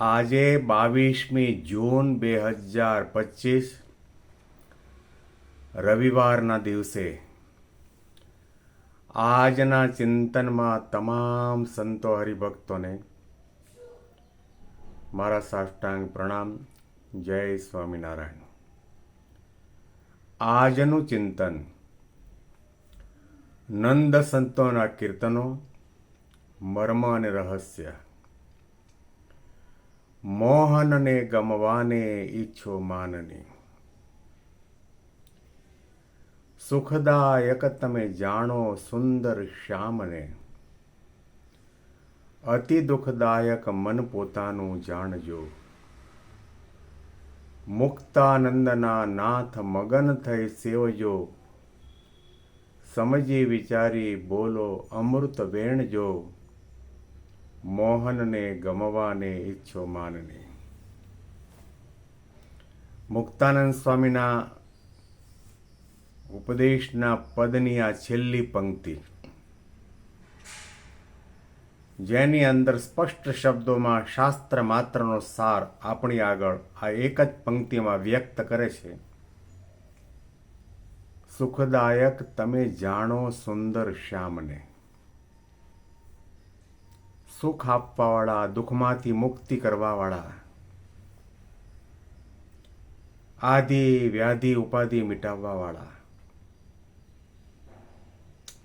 આજે બાવીસમી જૂન બે હજાર પચીસ, રવિવારના દિવસે આજના ચિંતનમાં તમામ સંતો હરિભક્તોને મારા સાષ્ટાંગ પ્રણામ. જય સ્વામિનારાયણ. આજનું ચિંતન નંદ સંતોના કીર્તનો, મર્મ અને રહસ્ય મોહનને ગમવાને ઈચ્છો માનની. સુખદાયક તમે જાણો સુંદર શ્યામને. અતિ દુઃખદાયક મન પોતાનું જાણજો. મુક્તાનંદના નાથ મગન થઈ સેવજો. સમજી વિચારી બોલો અમૃત વેણજો. મોહનને ગમવાને ઈચ્છો માનને. મુક્તાનંદ સ્વામીના ઉપદેશના પદની આ છેલ્લી પંક્તિ. જેની અંદર સ્પષ્ટ શબ્દોમાં શાસ્ત્ર માત્રનો સાર આપણી આગળ આ એક જ પંક્તિમાં વ્યક્ત કરે છે. સુખદાયક તમે જાણો સુંદર શ્યામને. સુખ આપવાવાળા, દુઃખમાંથી મુક્તિ કરવાવાળા. આદિ વ્યાધિ, ઉપાધિ મિટાવવાવાળા.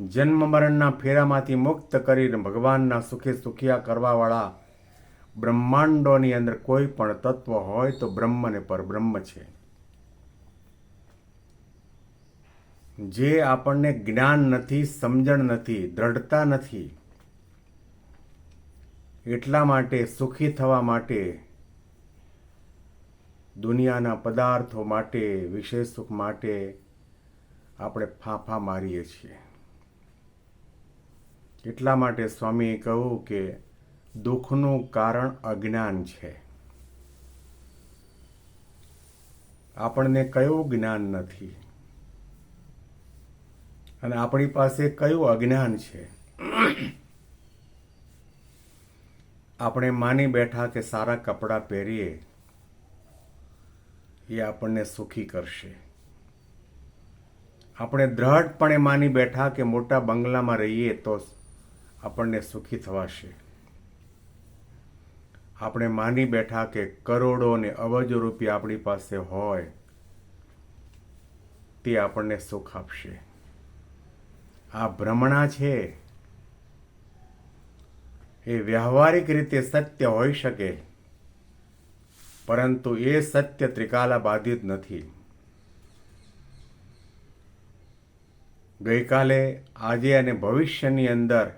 જન્મ મરણના ફેરામાંથી મુક્ત કરીને ભગવાનના સુખે સુખિયા કરવાવાળા બ્રહ્માંડોની અંદર કોઈ પણ તત્વ હોય તો બ્રહ્મ ને પરબ્રહ્મ છે. જે આપણને જ્ઞાન નથી, સમજણ નથી, દ્રઢતા નથી એટલા માટે સુખી થવા માટે, દુનિયાના પદાર્થો માટે, વિશેષ સુખ માટે આપણે ફાંફા મારીએ છીએ. એટલા માટે સ્વામીએ કહ્યું કે દુઃખનું કારણ અજ્ઞાન છે. આપણને કયું જ્ઞાન નથી? અને આપણી પાસે કયું અજ્ઞાન છે? આપણે માની બેઠા કે સારા કપડાં પહેરીએ, એ આપણને સુખી કરશે. આપણે દ્રઢપણે માની બેઠા કે મોટા બંગલામાં રહીએ તો આપણને સુખી થવાશે. આપણે માની બેઠા કે કરોડો ને અબજો રૂપિયા આપણી પાસે હોય, તે આપણને સુખ આપશે. આ ભ્રમણા છે. એ વ્યવહારિક રીતે સત્ય હોઈ શકે, પરંતુ એ સત્ય ત્રિકાલા બાધિત નથી. ગઈકાલે, આજે અને ભવિષ્યની અંદર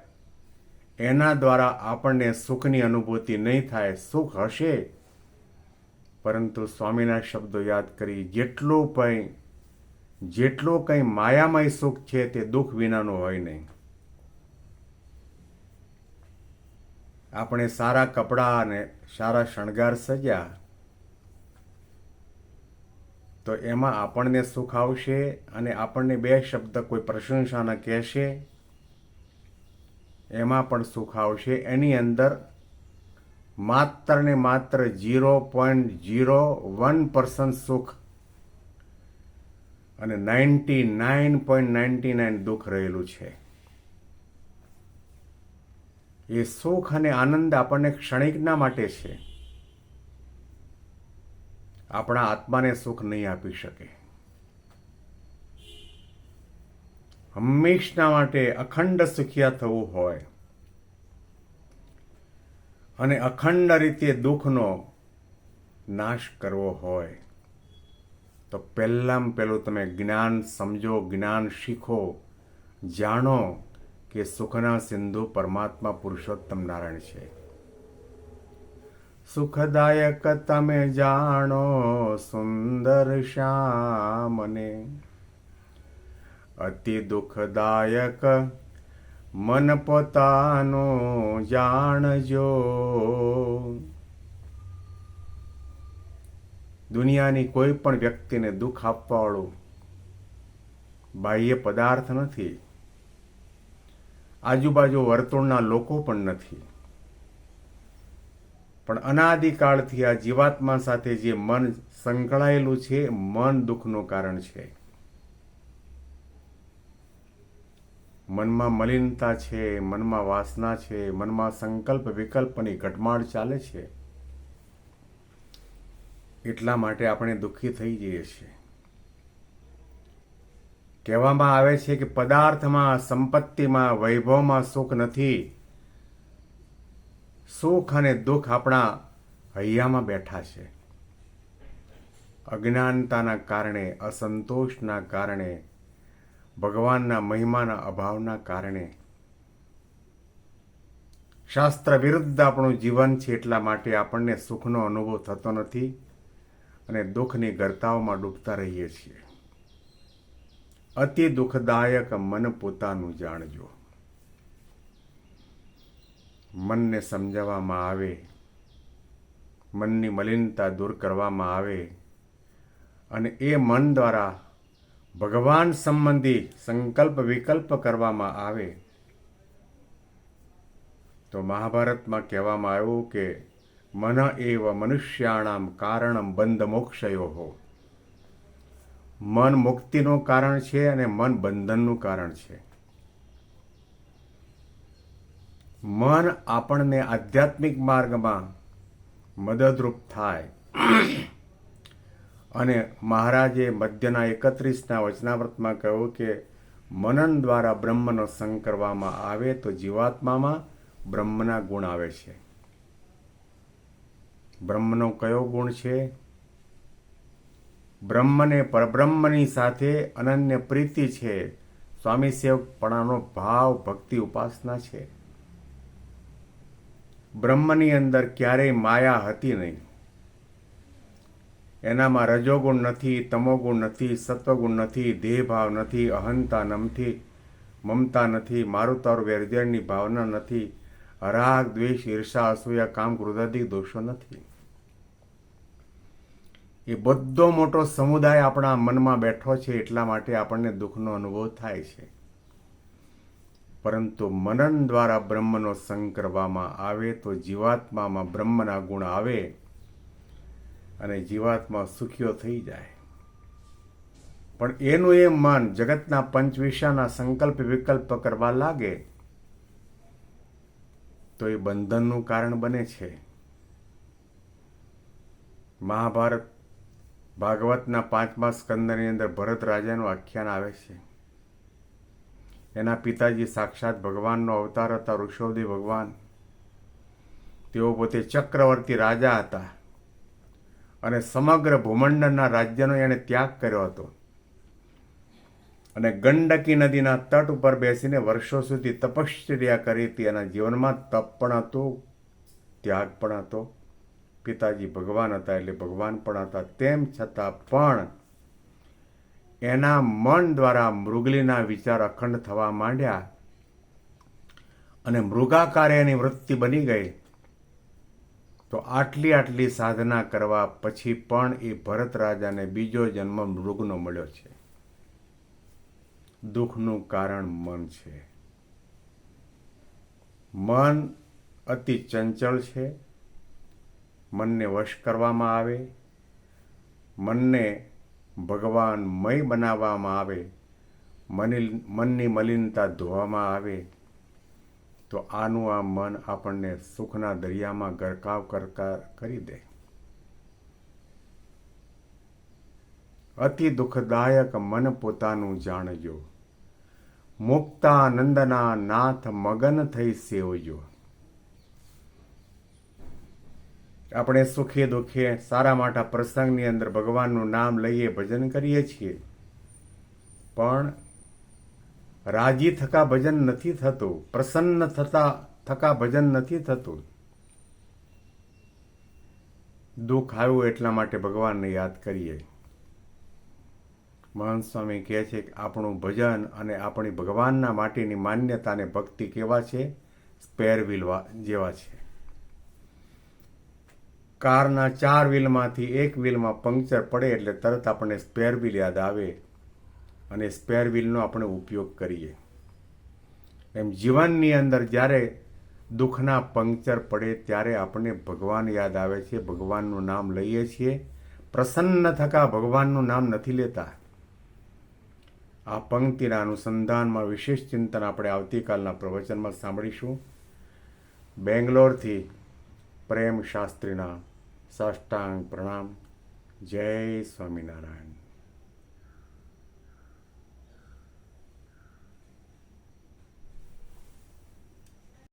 એના દ્વારા આપણને સુખની અનુભૂતિ નહીં થાય, સુખ હશે? પરંતુ સ્વામીના શબ્દો યાદ કરી, જેટલું કંઈ જેટલું કંઈ માયામય સુખ છે તે દુઃખ વિનાનું હોય નહીં. આપણે સારા કપડાં અને સારા શણગાર સજ્યા, તો એમાં આપણને સુખ આવશે અને આપણને બે શબ્દ કોઈ પ્રશંસાના કહેશે, એમાં પણ સુખ આવશે. એની અંદર માત્ર ને માત્ર zero point zero one percent સુખ અને ninety nine point ninety nine દુઃખ રહેલું છે. એ સુખ અને આનંદ આપણને ક્ષણિકના માટે છે. આપણા આત્માને સુખ નહીં આપી શકે. હંમેશના માટે અખંડ સુખિયા થવું હોય. અને અખંડ રીતે દુઃખનો નાશ કરવો હોય. તો પહેલાં પહેલું તમે જ્ઞાન સમજો, જ્ઞાન શીખો, જાણો કે સુખના સિંધુ પરમાત્મા પુરુષોત્તમ નારાયણ છે. સુખદાયક તમે જાણો સુંદર શ્યામને. અતિ દુઃખદાયક મન પોતાનો જાણજો. દુનિયાની કોઈ પણ વ્યક્તિને દુઃખ આપવાવાળું બાહ્ય પદાર્થ નથી. આજુબાજુ વર્તુળના લોકો પણ નથી. પણ અનાદિકાળથી આ જીવાત્મા સાથે જે મન સંકળાયેલું છે મન દુઃખનું કારણ છે. મનમાં મલિનતા છે, મનમાં વાસના છે, મનમાં સંકલ્પ વિકલ્પની ઘટમાળ ચાલે છે. એટલા માટે આપણે દુઃખી થઈ જઈએ છીએ. કહેવામાં આવે છે કે પદાર્થમાં, સંપત્તિમાં, વૈભવમાં સુખ નથી. સુખ અને દુઃખ આપણા હૈયામાં બેઠા છે. અજ્ઞાનતાના કારણે, અસંતોષના કારણે, ભગવાનના મહિમાના અભાવના કારણે. શાસ્ત્ર વિરુદ્ધ આપણું જીવન છે એટલા માટે આપણને સુખનો અનુભવ થતો નથી અને દુઃખની ગરતાઓમાં ડૂબતા રહીએ છીએ. અતિ દુઃખદાયક મન પોતાનું જાણજો. મનને સમજાવવામાં આવે, મનની મલિનતા દૂર કરવામાં આવે અને એ મન દ્વારા ભગવાન સંબંધી સંકલ્પ વિકલ્પ કરવામાં આવે. તો મહાભારતમાં કહેવામાં આવ્યું કે મન એવ મનુષ્યાણામ કારણમ બંધ મોક્ષયો હો. મન મુક્તિનું કારણ છે અને મન બંધનનું કારણ છે. મન આપણને આધ્યાત્મિક માર્ગમાં મદદરૂપ થાય. અને મહારાજે મધ્યના એકત્રીસના વચનાવ્રતમાં કહ્યું કે, મનન દ્વારા બ્રહ્મનો સંગ કરવામાં આવે તો જીવાત્મામાં બ્રહ્મના ગુણ આવે છે. બ્રહ્મનો કયો ગુણ છે? બ્રહ્મને પરબ્રહ્મની સાથે અનન્ય પ્રીતિ છે. સ્વામી સેવકપણાનો ભાવ ભક્તિ ઉપાસના છે. બ્રહ્મની અંદર ક્યારેય માયા હતી નહીં. એનામાં રજોગુણ નથી, તમોગુણ નથી, સત્વગુણ નથી, દેહભાવ નથી, અહંતા નમથી, મમતા નથી મારું તારું વેરજેરની ભાવના નથી, રાગ, દ્વેષ, ઈર્ષા, અસૂયા, કામ, ક્રોધાદિક દોષો નથી. એ બધો મોટો સમુદાય આપણા મનમાં બેઠો છે એટલા માટે આપણને દુઃખનો અનુભવ થાય છે. પરંતુ મનન દ્વારા બ્રહ્મનો સંગ કરવામાં આવે તો જીવાત્મામાં બ્રહ્મના ગુણ આવે અને જીવાત્મા સુખીઓ થઈ જાય. પણ એનું એ મન જગતના પંચવિષાના સંકલ્પ વિકલ્પ કરવા લાગે તો એ બંધનનું કારણ બને છે. મહાભારત ભાગવતના પાંચમા સ્કંદની અંદર ભરત રાજાનું આખ્યાન આવે છે. એના પિતાજી સાક્ષાત ભગવાનનો અવતાર હતા ઋષભદેવ ભગવાન. તેઓ પોતે ચક્રવર્તી રાજા હતા અને સમગ્ર ભૂમંડળના રાજ્યનો એણે ત્યાગ કર્યો હતો. અને ગંડકી નદીના તટ ઉપર બેસીને વર્ષો સુધી તપશ્ચર્યા કરી હતી. એના જીવનમાં તપ પણ હતું, ત્યાગ પણ હતો. પિતાજી ભગવાન હતા એટલે ભગવાન પણ હતા. તેમ છતાં પણ એના મન દ્વારા મૃગલીના વિચાર અખંડ થવા માંડ્યા અને મૃગાકારે એની વૃત્તિ બની ગઈ. તો આટલી આટલી સાધના કરવા પછી પણ એ ભરત રાજાને બીજો જન્મ મૃગનો મળ્યો છે. દુઃખનું કારણ મન છે. મન અતિ ચંચળ છે. મનને વશ કરવામાં આવે, મનને ભગવાનમય બનાવવામાં આવે, મનિલ, મનની મલિનતા ધોવામાં આવે, તો આનું આ મન આપણને સુખના દરિયામાં ગરકાવ કરકાર કરી દે. અતિ દુઃખદાયક મન પોતાનું જાણજો મુક્તાનંદના નાથ મગન થઈ સેવજો આપણે સુખે દુઃખે સારા માટા પ્રસંગની અંદર ભગવાનનું નામ લઈએ, ભજન કરીએ છીએ. પણ રાજી થકા ભજન નથી થતું, પ્રસન્ન થતા, થકા ભજન નથી થતું. દુઃખ આવ્યું એટલા માટે ભગવાનને યાદ કરીએ. મહંત સ્વામી કહે છે કે આપણું ભજન અને આપણી ભગવાનના માટેની માન્યતા અને ભક્તિ કેવા છે? સ્પેર વ્હીલ જેવા છે. કારના ચાર વ્હીલમાંથી એક વ્હીલમાં પંક્ચર પડે એટલે તરત આપણને સ્પેર વ્હીલ યાદ આવે અને સ્પેર વ્હીલનો આપણે ઉપયોગ કરીએ. એમ જીવનની અંદર જ્યારે દુઃખના પંક્ચર પડે ત્યારે આપણને ભગવાન યાદ આવે છે, ભગવાનનું નામ લઈએ છીએ. પ્રસન્ન થકા ભગવાનનું નામ નથી લેતા. આ પંક્તિના અનુસંધાનમાં વિશેષ ચિંતન આપણે આવતીકાલના પ્રવચનમાં સાંભળીશું. બેંગ્લોરથી પ્રેમ શાસ્ત્રીના સાષ્ટાંગ પ્રણામ. જય સ્વામિનારાયણ.